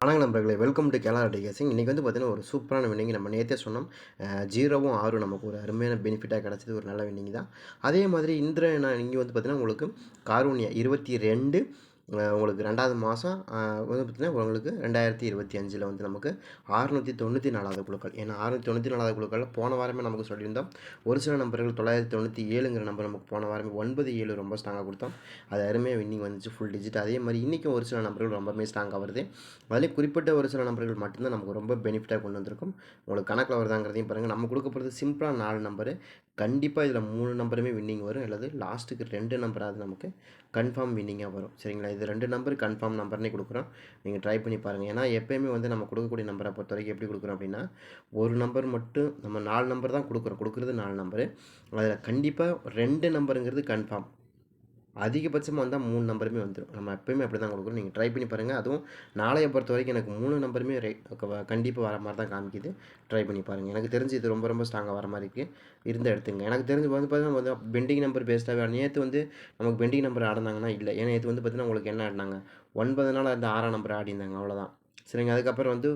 வணக்கம் நண்பர்களே welcome to கேலா டிகேசிங் இன்றைக்கி வந்து பார்த்தீங்கன்னா ஒரு சூப்பரான வின்னிங் நம்ம நேற்றே சொன்னோம். ஜீரோவும் ஆறும் நமக்கு ஒரு அருமையான பெனிஃபிட்டாக கிடச்சது ஒரு நல்ல வின்னிங் தான். அதே மாதிரி இந்திர நான் இங்கே வந்து பார்த்தீங்கன்னா உங்களுக்கு காரூனியா இருபத்தி ரெண்டு உங்களுக்கு ரெண்டாவது மாதம் வந்து பார்த்திங்கன்னா உங்களுக்கு ரெண்டாயிரத்தி இருபத்தி அஞ்சில் வந்து நமக்கு அறுநூற்றி தொண்ணூற்றி நாலாவது குழுக்கள். ஏன்னா அறுநூற்றி தொண்ணூற்றி நாலாவது குழுக்களில் போன வாரமே நமக்கு சொல்லியிருந்தோம். ஒரு சில நம்பர்கள் தொள்ளாயிரத்தி தொண்ணூற்றி ஏழுங்கிற நம்பர் நமக்கு போன வாரமே ஒன்பது ஏழு ரொம்ப ஸ்ட்ராங்காக கொடுத்தோம். அது அருமையாக வின்னிங் வந்துச்சு ஃபுல் டிஜிட் அதே மாதிரி இன்றைக்கும் ஒரு சில நம்பர்கள் ரொம்பவே ஸ்ட்ராங்காக வருது. அதிலே குறிப்பிட்ட ஒரு சில நம்பர்கள் மட்டும்தான் நமக்கு ரொம்ப பெனிஃபிட்டாக கொண்டு வந்திருக்கும். உங்களுக்கு கணக்கில் வருதாங்கிறதையும் பாருங்கள் நம்ம கொடுக்க போகிறது சிம்பிளாக நாலு நம்பரு கண்டிப்பாக இதில் மூணு நம்பருமே வின்னிங் வரும். அல்லது லாஸ்ட்டுக்கு ரெண்டு நம்பராவது நமக்கு கன்ஃபார்ம் வின்னிங்காக வரும். சரிங்களா? இது ரெண்டு நம்பர் கன்ஃபார்ம் நம்பர்னே கொடுக்குறோம். நீங்கள் ட்ரை பண்ணி பாருங்கள் ஏன்னா எப்போயுமே வந்து நம்ம கொடுக்கக்கூடிய நம்பரை பொறுத்த வரைக்கும் எப்படி கொடுக்குறோம் அப்படின்னா ஒரு நம்பர் மட்டும் நம்ம நாலு நம்பர் தான் கொடுக்குறோம். கொடுக்குறது நாலு நம்பரு அதில் கண்டிப்பாக ரெண்டு நம்பருங்கிறது கன்ஃபார்ம் அதிகபட்சமாக வந்தால் மூணு நம்பருமே வந்துடும் நம்ம எப்பயுமே அப்படி தான் கொடுக்குறோம் நீங்கள் ட்ரை பண்ணி பாருங்கள் அதுவும் நாளைய பொறுத்த வரைக்கும் எனக்கு மூணு நம்பருமே ரே கண்டிப்பாக வர மாதிரி தான் காமிக்குது. ட்ரை பண்ணி பாருங்கள் எனக்கு தெரிஞ்சு இது ரொம்ப ரொம்ப ஸ்ட்ராங்காக வர மாதிரி இருக்குது இருந்த எடுத்துங்க. எனக்கு தெரிஞ்சு வந்து பார்த்தீங்கன்னா வந்து பெண்டிங் நம்பர் பேஸ்டாகவே நேற்று வந்து நமக்கு பெண்டிங் நம்பர் ஆடினாங்கன்னா இல்லை. ஏன்னா நேற்று வந்து பார்த்தீங்கன்னா உங்களுக்கு என்ன ஆடினாங்க? ஒன்பது நாள் அந்த ஆறாம் நம்பர் ஆடினாங்க அவ்வளோதான் சரிங்க. அதுக்கப்புறம் வந்து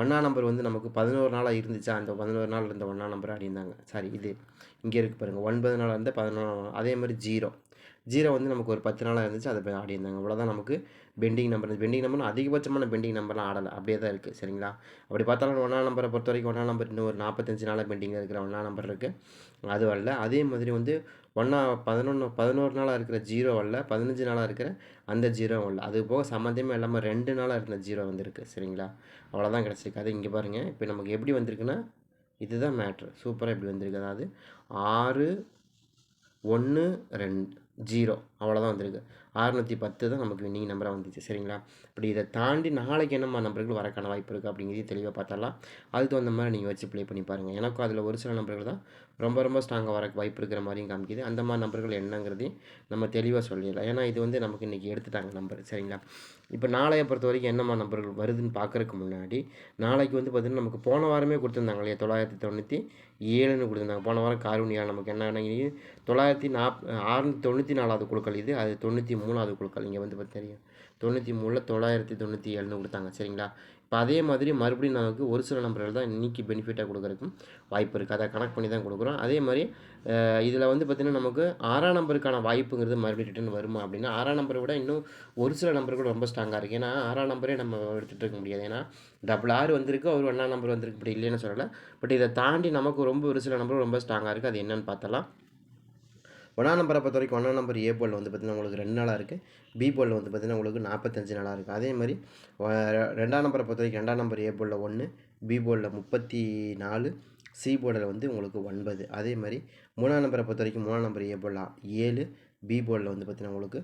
ஒன்றாம் நம்பர் வந்து நமக்கு பதினோரு நாளாக இருந்துச்சா? அந்த பதினோரு நாள் இருந்த ஒன்றாம் நம்பர் ஆடினாங்க சாரி இது இங்கே இருக்குது பாருங்கள் ஒன்பது நாள் வந்து பதினோரு அதே மாதிரி ஜீரோ ஜீரோ வந்து நமக்கு ஒரு பத்து நாளாக இருந்துச்சு அதை போய் ஆடியிருந்தாங்க இவ்வளோதான் நமக்கு பெண்டிங் நம்பர் பெண்டிங் நம்பர்னு அதிகபட்சமான பெண்டிங் நம்பர்லாம் ஆடலை. அப்படியே தான் இருக்குது சரிங்களா? அப்படி பார்த்தாலும் ஒன்றாம் நம்பரை பொறுத்த வரைக்கும் ஒன்றாம் நம்பர் இன்னும் ஒரு நாற்பத்தஞ்சு நாளாக பெண்டிங்கில் இருக்கிற ஒன்றாம் நம்பர் இருக்குது அது வரல. அதே மாதிரி வந்து ஒன்றா பதினொன்று பதினோரு நாளாக இருக்கிற ஜீரோ வரல. பதினஞ்சு நாளாக இருக்கிற அந்த ஜீரோ வரல. அது போக சம்மந்தமே இல்லாமல் ரெண்டு நாளாக இருந்த ஜீரோ வந்திருக்கு சரிங்களா? அவ்வளோதான் கிடச்சிருக்கு அது இங்கே பாருங்கள் இப்போ நமக்கு எப்படி வந்திருக்குன்னா இதுதான் மேட்ரு சூப்பராக இப்படி வந்திருக்கு. அதாவது ஆறு ஒன்று ரெண்டு ஜீரோ. அவ்வளோதான் வந்திருக்கு. அறுநூற்றி பத்து தான் நமக்கு வின்னிங் நம்பராக வந்துச்சு. சரிங்களா? இப்படி இதை தாண்டி நாளைக்கு என்னம்மா நம்பர்கள் வரக்கான வாய்ப்பு இருக்குது அப்படிங்கிறதையும் தெளிவாக பார்த்தாலாம் அதுக்கு தகுந்த மாதிரி நீங்கள் வச்சு ப்ளே பண்ணி பாருங்கள் எனக்கும் அதில் ஒரு சில நம்பர்கள் தான் ரொம்ப ரொம்ப ஸ்ட்ராங்காக வர வாய்ப்பு இருக்கிற மாதிரியும் காமிக்குது. அந்த மாதிரி நம்பர்கள் என்னங்கிறதையும் நம்ம தெளிவாக சொல்லிடலாம். ஏன்னா இது வந்து நமக்கு இன்றைக்கி எடுத்துட்டாங்க நம்பர் சரிங்களா? இப்போ நாளைய பொறுத்த வரைக்கும் என்னம்மா நம்பர்கள் வருதுன்னு பார்க்குறதுக்கு முன்னாடி நாளைக்கு வந்து பார்த்திங்கன்னா நமக்கு போன வாரமே கொடுத்துருந்தாங்க இல்லையா? தொள்ளாயிரத்தி தொண்ணூற்றி ஏழுன்னு கொடுத்துருந்தாங்க. போன வாரம் காரூனியா நமக்கு என்ன தொள்ளாயிரத்தி நாப் ஆறுநூற்றி தொண்ணூற்றி நாலாவது குழுக்கள் இது அது தொண்ணூற்றி மூணாவது குழுக்கள். இங்கே வந்து பார்த்து தெரியும். தொண்ணூற்றி மூணில் தொள்ளாயிரத்தி தொண்ணூற்றி ஏழுன்னு கொடுத்தாங்க சரிங்களா? இப்போ அதே மாதிரி மறுபடியும் நமக்கு ஒரு சில நம்பர்கள் தான் இன்றைக்கி பெனிஃபிட்டாக கொடுக்குறக்கும் வாய்ப்பு இருக்குது அதை கனெக்ட் பண்ணி தான் கொடுக்குறோம். அதே மாதிரி இதில் வந்து பார்த்திங்கன்னா நமக்கு ஆறாம் நம்பருக்கான வாய்ப்புங்கிறது மறுபடியும் ரிட்டர்ன் வருமா அப்படின்னா ஆறாம் நம்பரை விட இன்னும் ஒரு சில நம்பர் கூட ரொம்ப ஸ்ட்ராங்காக இருக்குது ஏன்னா ஆறாம் நம்பரே நம்ம எடுத்துகிட்டு இருக்க முடியாது. ஏன்னா டபுள் ஆறு வந்திருக்கு ஒரு ஒன்றாம் நம்பர் வந்திருக்கு இப்படி இல்லைன்னு சொல்லலை. பட் இதை தாண்டி நமக்கு ரொம்ப ஒரு சில நம்பர் ரொம்ப ஸ்ட்ராங்காக இருக்குது அது என்னென்னு பார்த்தலாம் ஒன்றாம் நம்பரை பொறுத்த வரைக்கும் ஒன்றாம் நம்பர் ஏ போலில் வந்து பார்த்திங்கன்னா உங்களுக்கு ரெண்டு நாளாக இருக்குது பி போலில் வந்து பார்த்திங்கன்னா உங்களுக்கு நாற்பத்தஞ்சு நாளாக இருக்குது அதே மாதிரி ரெண்டாம் நம்பரை பொறுத்த வரைக்கும் ரெண்டாம் நம்பர் ஏ போலில் ஒன்று பி போலில் முப்பத்தி நாலு சி போர்டில் வந்து உங்களுக்கு ஒன்பது. அதே மாதிரி மூணாம் நம்பரை பொறுத்த வரைக்கும் மூணாம் நம்பர் ஏ போலில் ஏழு பி போர்டில் வந்து பார்த்திங்கன்னா உங்களுக்கு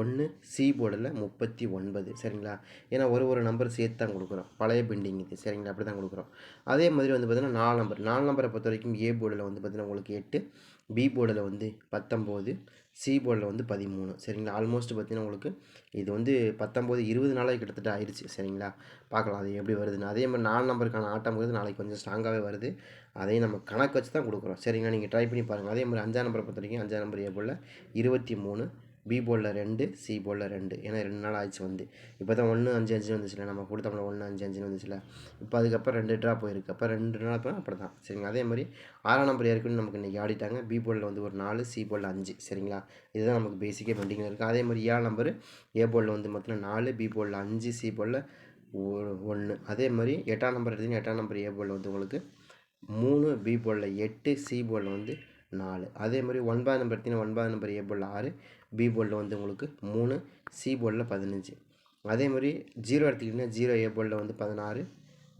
ஒன்று சி போர்டில் முப்பத்தி ஒன்பது. சரிங்களா? ஏன்னா ஒரு ஒரு நம்பர் சேர்த்து தான் கொடுக்குறோம். பழைய பெண்டிங் இது. சரிங்களா? அப்படி தான் கொடுக்குறோம். அதே மாதிரி வந்து பார்த்திங்கன்னா நாலு நம்பர் நாலு நம்பரை பொறுத்த வரைக்கும் ஏ போர்டில் வந்து பார்த்திங்கன்னா உங்களுக்கு எட்டு. பி போர்டில் வந்து பத்தொம்போது. சி போர்டில் வந்து பதிமூணு. சரிங்களா? ஆல்மோஸ்ட் பார்த்தீங்கன்னா உங்களுக்கு இது வந்து பத்தொம்போது இருபது நாளாக கிட்டத்தட்ட ஆயிடுச்சு சரிங்களா? பார்க்கலாம். அது எப்படி வருதுன்னு. அதே மாதிரி நாலு நம்பருக்கான ஆட்டம்ங்கிறது நாளைக்கு கொஞ்சம் ஸ்ட்ராங்காகவே வருது. அதையும் நம்ம கணக்கு வச்சு தான் கொடுக்குறோம். சரிங்களா? நீங்கள் ட்ரை பண்ணி பாருங்கள் அதே மாதிரி அஞ்சாம் நம்பரை பொறுத்த வரைக்கும் அஞ்சாம் நம்பர் ஏ போர்டில் இருபத்தி மூணு. பி போலில் ரெண்டு சி போலில் ரெண்டு. ஏன்னா ரெண்டு நாள் ஆயிடுச்சு வந்து. இப்போ தான் ஒன்று அஞ்சு அஞ்சு வந்துச்சுல. நம்ம கொடுத்தோம்ல ஒன்று அஞ்சு அஞ்சுன்னு வந்துச்சுல. இப்போ அதுக்கப்புறம் ரெண்டு ட்ரா போயிருக்கு. அப்போ ரெண்டு நாள் அப்புறம் அப்படி தான் சரிங்களா? அதே மாதிரி ஆறாம் நம்பர் ஏற்கனவே நமக்கு இன்றைக்கி ஆடிட்டாங்க. பி போலில் வந்து ஒரு நாலு சி போலில் அஞ்சு. சரிங்களா? இதுதான் நமக்கு பேசிக்கே பெண்டிங்கில் இருக்குது அதே மாதிரி ஏழு நம்பர் ஏ போலில் வந்து மொத்தம் நாலு பி போலில் அஞ்சு சி போர்டில் ஒன்று அதே மாதிரி எட்டாம் நம்பர் எடுத்தீங்கன்னா எட்டாம் நம்பர் ஏ போலில் வந்து உங்களுக்கு மூணு பி போலில் எட்டு சி போலில் வந்து நாலு. அதே மாதிரி ஒன்பதாம் நம்பர் எடுத்தீங்கன்னா ஒன்பதாம் நம்பர் ஏ போலில் ஆறு பி போர்டில் வந்து உங்களுக்கு மூணு சி போர்டில் பதினஞ்சு. அதே மாதிரி ஜீரோ எடுத்துக்கிட்டிங்கன்னா ஜீரோ ஏ போர்டில் வந்து பதினாறு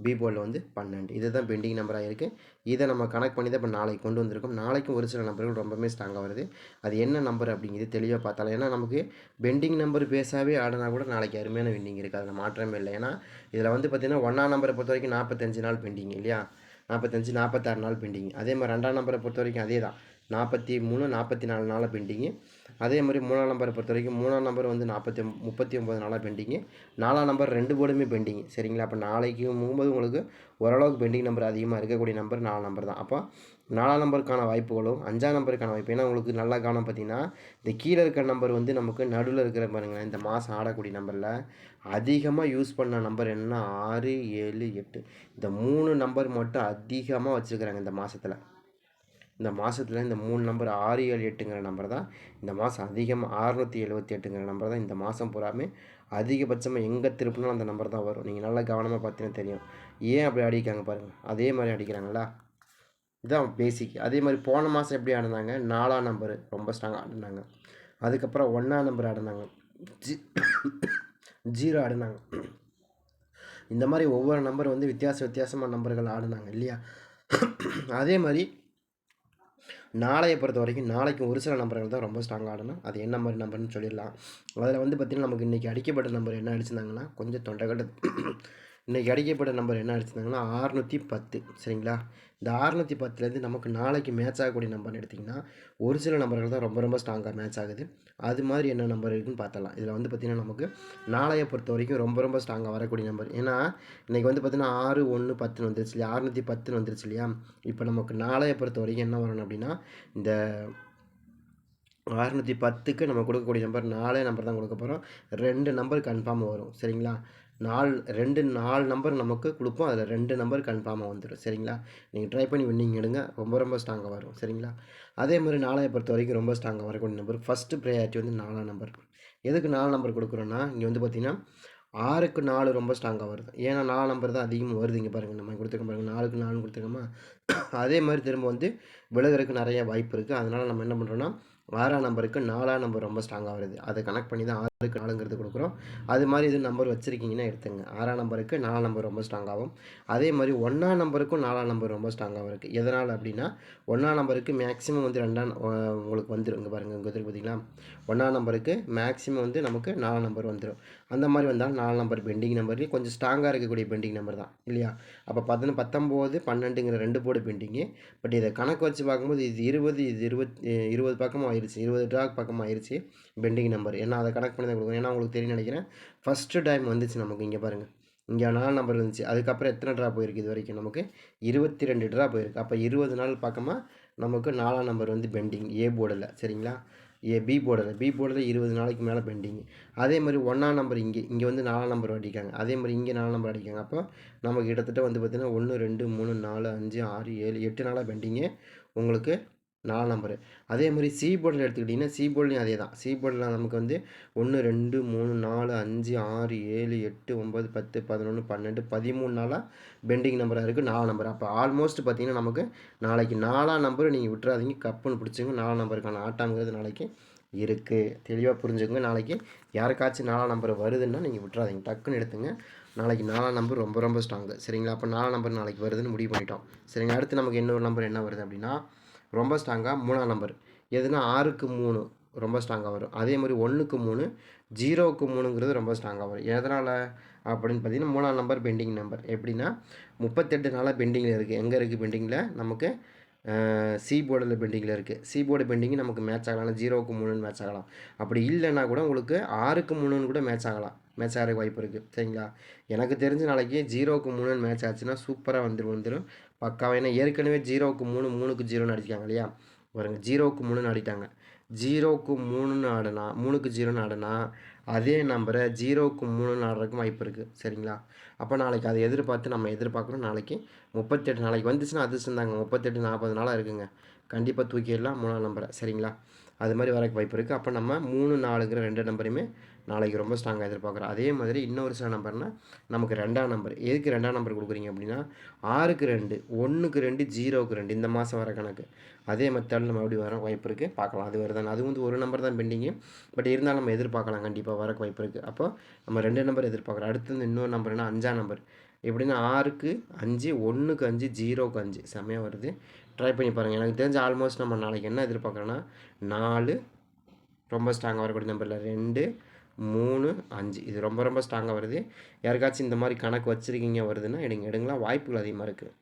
பி போர்டில் வந்து பன்னெண்டு. இது தான் பெண்டிங் நம்பராக இருக்குது இதை நம்ம கனெக்ட் பண்ணி தான் இப்போ நாளைக்கு கொண்டு வந்திருக்கோம். நாளைக்கும் ஒரு சில நம்பர்கள் ரொம்பவே ஸ்ட்ராங்காக வருது. அது என்ன நம்பர் அப்படிங்கிறது தெளிவாக பார்த்தாலும் ஏன்னா நமக்கு பெண்டிங் நம்பர் பேசாவே ஆடினா கூட நாளைக்கு அருமையான வின்னிங் இருக்குது அதில் மாற்றமே இல்லை. ஏன்னா இதில் வந்து பார்த்திங்கன்னா ஒன்றாம் நம்பரை பொறுத்த வரைக்கும் நாற்பத்தஞ்சு நாள் பெண்டிங் இல்லையா? நாற்பத்தஞ்சு நாற்பத்தாறு நாள் பெண்டிங் அதே மாதிரி ரெண்டாம் நம்பரை பொறுத்த வரைக்கும் அதே தான் நாற்பத்தி மூணு நாற்பத்தி நாலு நாளாக பெண்டிங்கு அதே மாதிரி மூணாம் நம்பரை பொறுத்த வரைக்கும் மூணாம் நம்பர் வந்து நாற்பத்தி முப்பத்தி ஒம்பது நாளாக பெண்டிங்கு நாலாம் நம்பர் ரெண்டு போர்டுமே பெண்டிங் சரிங்களா? அப்போ நாளைக்கு போகும்போது உங்களுக்கு ஓரளவுக்கு பெண்டிங் நம்பர் அதிகமாக இருக்கக்கூடிய நம்பர் நாலு நம்பர் தான். அப்போ நாலாம் நம்பருக்கான வாய்ப்புகளும் அஞ்சாம் நம்பருக்கான வாய்ப்பு. ஏன்னா உங்களுக்கு நல்லா கவனம் பார்த்தீங்கன்னா இந்த கீழே இருக்கிற நம்பர் வந்து நமக்கு நடுவில் இருக்கிற பாருங்களேன் இந்த மாதம் ஆடக்கூடிய நம்பரில் அதிகமாக யூஸ் பண்ண நம்பர் என்ன? ஆறு ஏழு எட்டு. இந்த மூணு நம்பர் மட்டும் அதிகமாக வச்சுருக்குறாங்க இந்த மாதத்தில் இந்த மாதத்தில் இந்த மூணு நம்பர் ஆறு ஏழு எட்டுங்கிற நம்பர் தான் இந்த மாதம் அதிகமாக அறுநூற்றி எழுபத்தி எட்டுங்கிற நம்பர் தான் இந்த மாதம் பூராமே அதிகபட்சமாக எங்கே திருப்பினாலும் அந்த நம்பர் தான் வரும். நீங்கள் நல்லா கவனமாக பார்த்தீங்கன்னா தெரியும். ஏன் அப்படி அடிக்காங்க பாருங்கள் அதே மாதிரி அடிக்கிறாங்களா இதுதான் பேசிக் அதே மாதிரி போன மாதம் எப்படி ஆடினாங்க? நாலாம் நம்பரு ரொம்ப ஸ்ட்ராங்காக ஆடினாங்க. அதுக்கப்புறம் ஒன்றாம் நம்பர் ஆடினாங்க. ஜி ஜீரோ ஆடினாங்க. இந்த மாதிரி ஒவ்வொரு நம்பர் வந்து வித்தியாச வித்தியாசமான நம்பர்கள் ஆடினாங்க இல்லையா? அதே மாதிரி நாளையை பொறுத்த வரைக்கும் நாளைக்கு ஒரு சில நம்பர்கள் தான் ரொம்ப ஸ்ட்ராங் ஆடணும். அது என்ன மாதிரி நம்பர்னு சொல்லிடலாம். அதில் வந்து பார்த்திங்கன்னா நமக்கு இன்றைக்கி அடிக்கப்பட்ட நம்பர் என்ன அடிச்சிருந்தாங்கன்னா கொஞ்சம் தொண்டைக்கட்டு இன்றைக்கி அடிக்கப்பட்ட நம்பர் என்ன அடிச்சிருந்தாங்கன்னா ஆறுநூற்றி பத்து. சரிங்களா? இந்த அறுநூற்றி பத்துலேருந்து நமக்கு நாளைக்கு மேட்ச் ஆகக்கூடிய நம்பர்னு எடுத்திங்கன்னா ஒரு சில நம்பர்கள் தான் ரொம்ப ரொம்ப ஸ்ட்ராங்காக மேட்ச் ஆகுது. அது மாதிரி என்ன நம்பர் இருக்குதுன்னு பார்த்தலாம் இதில் வந்து பார்த்திங்கன்னா நமக்கு நாளையை பொறுத்த வரைக்கும் ரொம்ப ரொம்ப ஸ்ட்ராங்காக வரக்கூடிய நம்பர் ஏன்னா இன்றைக்கி வந்து பார்த்திங்கன்னா ஆறு ஒன்று பத்துன்னு வந்துருச்சு இல்லையா? அறுநூற்றி பத்துன்னு வந்துருச்சு இல்லையா? இப்போ நமக்கு நாளையை பொறுத்த வரைக்கும் என்ன வரணும் அப்படின்னா இந்த அறுநூற்றி பத்துக்கு நம்ம கொடுக்கக்கூடிய நம்பர் நாலே நம்பர் தான் கொடுக்க போகிறோம் ரெண்டு நம்பர் கன்ஃபார்மாக வரும். சரிங்களா? நாலு ரெண்டு நாலு நம்பர் நமக்கு கொடுப்போம். அதில் ரெண்டு நம்பர் கன்ஃபார்மாக வந்துடும் சரிங்களா? நீங்கள் ட்ரை பண்ணி வின்னிங் எடுங்க. ரொம்ப ரொம்ப ஸ்ட்ராங்காக வரும். சரிங்களா? அதே மாதிரி நாளைய பொறுத்த வரைக்கும் ரொம்ப ஸ்ட்ராங்காக வரக்கூடிய நம்பர் ஃபஸ்ட்டு ப்ரையாரிட்டி வந்து நாலாம் நம்பர் எதுக்கு நாலு நம்பர் கொடுக்குறோன்னா இங்கே வந்து பார்த்திங்கன்னா ஆறுக்கு நாலு ரொம்ப ஸ்ட்ராங்காக வருது. ஏன்னா நாலு நம்பர் தான் அதிகமாக வருது இங்கே பாருங்கள் நம்ம கொடுத்துருக்கோம் பாருங்கள் நாலுக்கு நாலு கொடுத்துருக்கோமா? அதே மாதிரி திரும்ப வந்து விலகிறதுக்கு நிறைய வாய்ப்பு இருக்குது அதனால் நம்ம என்ன பண்ணுறோன்னா ஆறாம் நம்பருக்கு நாலாம் நம்பர் ரொம்ப ஸ்ட்ராங்காக வருது. அதை கனெக்ட் பண்ணி தான் ஆறுக்கு நாலுங்கிறது கொடுக்குறோம். அது மாதிரி இது நம்பர் வச்சுருக்கீங்கன்னா எடுத்துங்க. ஆறாம் நம்பருக்கு நாலாம் நம்பர் ரொம்ப ஸ்ட்ராங்காகும் அதே மாதிரி ஒன்றாம் நம்பருக்கும் நாலாம் நம்பர் ரொம்ப ஸ்ட்ராங்காகவும் இருக்குது எதனால் அப்படின்னா ஒன்றாம் நம்பருக்கு மேக்ஸிமம் வந்து ரெண்டாம் உங்களுக்கு வந்துடும் இங்கே பாருங்கள் இங்கே வந்துருக்கு பார்த்தீங்களா? ஒன்றாம் நம்பருக்கு மேக்ஸிமம் வந்து நமக்கு நாலாம் நம்பர் வந்துடும் அந்த மாதிரி வந்தால் நாலு நம்பர் பெண்டிங் நம்பர்லேயும் கொஞ்சம் ஸ்ட்ராங்காக இருக்கக்கூடிய பெண்டிங் நம்பர் தான் இல்லையா? அப்போ பத்து பத்தொம்போது பன்னெண்டுங்கிற ரெண்டு போர்டு பெண்டிங்கு பட் இதை கணக்கு வச்சு பார்க்கும்போது இது இருபது இது இருபத்தி இருபது பக்கமாக ஆயிடுச்சு இருபது ட்ராக் பக்கம் ஆயிடுச்சு பெண்டிங் நம்பர் ஏன்னா அதை கணக்கு பண்ணி தான் கொடுக்கணும். ஏன்னா உங்களுக்கு தெரியும் நினைக்கிறேன் ஃபஸ்ட்டு டைம் வந்துச்சு நமக்கு இங்கே பாருங்கள் இங்கே நாலு நம்பர் இருந்துச்சு அதுக்கப்புறம் எத்தனை ட்ரா போயிருக்கு இது வரைக்கும் நமக்கு? இருபத்தி ரெண்டு ட்ரா போயிருக்கு. அப்போ இருபது நாள் பக்கமாக நமக்கு நாலாம் நம்பர் வந்து பெண்டிங் ஏ போர்டில் சரிங்களா? ஏ பி போர்டில் பி போர்டில் இருபது நாளைக்கு மேலே பெண்டிங் அதே மாதிரி ஒன்றாம் நம்பர் இங்கே இங்கே வந்து நாலாம் நம்பர் அடிக்காங்க அதே மாதிரி இங்கே நாலாம் நம்பர் அடிக்காங்க அப்போ நமக்கு கிட்டத்தட்ட வந்து பார்த்திங்கன்னா ஒன்று ரெண்டு மூணு நாலு அஞ்சு ஆறு ஏழு எட்டு நாளாக பெண்டிங்கு உங்களுக்கு நாலு நம்பரு அதே மாதிரி சி போர்டில் எடுத்துக்கிட்டிங்கன்னா சி போர்ட்லையும் அதே தான் சி போர்டில் நமக்கு வந்து ஒன்று ரெண்டு மூணு நாலு அஞ்சு ஆறு ஏழு எட்டு ஒம்பது பத்து பதினொன்று பன்னெண்டு பதிமூணு நாளாக பெண்டிங் நம்பராக இருக்குது நாலு நம்பர் அப்போ ஆல்மோஸ்ட் பார்த்திங்கன்னா நமக்கு நாளைக்கு நாலாம் நம்பர் நீங்கள் விட்டுறாதீங்க. கப்புன்னு பிடிச்சிங்க நாலாம் நம்பருக்கான ஆட்டாங்கிறது நாளைக்கு இருக்குது தெளிவாக புரிஞ்சுக்கோங்க. நாளைக்கு யாருக்காச்சும் நாலாம் நம்பர் வருதுன்னா நீங்கள் விட்டுறாதீங்க. டக்குன்னு எடுத்துங்க. நாளைக்கு நாலாம் நம்பர் ரொம்ப ரொம்ப ஸ்ட்ராங்கு சரிங்களா? அப்போ நாலாம் நம்பர் நாளைக்கு வருதுன்னு முடிவு பண்ணிட்டோம். சரிங்க அடுத்து நமக்கு இன்னொரு நம்பர் என்ன வருது அப்படின்னா ரொம்ப ஸ்ட்ராங்காக மூணாம் நம்பர் எதுனா ஆறுக்கு மூணு ரொம்ப ஸ்ட்ராங்காக வரும். அதே மாதிரி ஒன்றுக்கு மூணு ஜீரோவுக்கு மூணுங்கிறது ரொம்ப ஸ்ட்ராங்காக வரும். எதனால்? அப்படின்னு பார்த்தீங்கன்னா மூணாம் நம்பர் பெண்டிங் நம்பர் எப்படின்னா முப்பத்தெட்டு நாளாக பெண்டிங்கில் இருக்குது எங்கே இருக்குது பெண்டிங்கில் நமக்கு சி போர்டில் பெண்டிங்கில் இருக்குது சி போர்டு பெண்டிங் நமக்கு மேட்ச் ஆகலாம். ஜீரோவுக்கு மூணுன்னு மேட்ச் ஆகலாம். அப்படி இல்லைன்னா கூட உங்களுக்கு ஆறுக்கு மூணுன்னு கூட மேட்ச் ஆகலாம். மேட்ச் ஆகிற வாய்ப்பு இருக்குது சரிங்களா? எனக்கு தெரிஞ்ச நாளைக்கு ஜீரோவுக்கு மூணுன்னு மேட்ச் ஆச்சுன்னா சூப்பராக வந்துடும் வந்துடும் பக்காவாக ஏன்னா ஏற்கனவே ஜீரோவுக்கு மூணு மூணுக்கு ஜீரோன்னு அடிக்காங்க இல்லையா? பாருங்கள் ஜீரோவுக்கு மூணுன்னு ஆடிட்டாங்க. ஜீரோவுக்கு மூணுன்னு ஆடினா மூணுக்கு ஜீரோன்னு ஆடினா அதே நம்பரை ஜீரோவுக்கு மூணுன்னு ஆடுறதுக்கும் வாய்ப்பு இருக்குது சரிங்களா? அப்போ நாளைக்கு அதை எதிர்பார்த்து நம்ம எதிர்பார்க்கணும். நாளைக்கு முப்பத்தெட்டு நாளைக்கு வந்துச்சுன்னா அதிர்ஷ்டம் தாங்க முப்பத்தெட்டு நாற்பது நாளாக இருக்குங்க. கண்டிப்பாக தூக்கிடலாம் மூணாம் நம்பரை. சரிங்களா? அது மாதிரி வரக்கு வாய்ப்பு இருக்குது அப்போ நம்ம மூணு நாலுங்கிற ரெண்டு நம்பரையுமே நாளைக்கு ரொம்ப ஸ்ட்ராங்காக எதிர்பார்க்குறோம் அதே மாதிரி இன்னொரு சில நம்பர்னால் நமக்கு ரெண்டாம் நம்பர் எதுக்கு ரெண்டாம் நம்பர் கொடுக்குறீங்க அப்படின்னா ஆறுக்கு ரெண்டு ஒன்றுக்கு ரெண்டு ஜீரோவுக்கு ரெண்டு இந்த மாதம் வர கணக்கு. அதே மெத்தடில் நம்ம எப்படி வர வாய்ப்பு இருக்குது பார்க்கலாம். அது வருதான் அது வந்து ஒரு நம்பர் தான் பெண்டிங்கு பட் இருந்தாலும் நம்ம எதிர்பார்க்கலாம். கண்டிப்பாக வரக்கு வாய்ப்பு இருக்குது அப்போ நம்ம ரெண்டு நம்பர் எதிர்பார்க்குறோம். அடுத்து இன்னொரு நம்பர்னா அஞ்சாம் நம்பர் எப்படின்னா ஆறுக்கு அஞ்சு ஒன்றுக்கு அஞ்சு ஜீரோக்கு அஞ்சு. செம்மையாக வருது. ட்ரை பண்ணி பாருங்கள் எனக்கு தெரிஞ்ச ஆல்மோஸ்ட் நம்ம நாளைக்கு என்ன எதிர்பார்க்குறோன்னா நாலு ரொம்ப ஸ்ட்ராங்காக வரக்கூடிய நம்பரில் ரெண்டு மூணு அஞ்சு. இது ரொம்ப ரொம்ப ஸ்ட்ராங்காக வருது. யாருக்காச்சும் இந்த மாதிரி கணக்கு வச்சுருக்கீங்க வருதுன்னா எடுங்க. எடுங்களா வாய்ப்புகள் அதிகமாக இருக்குது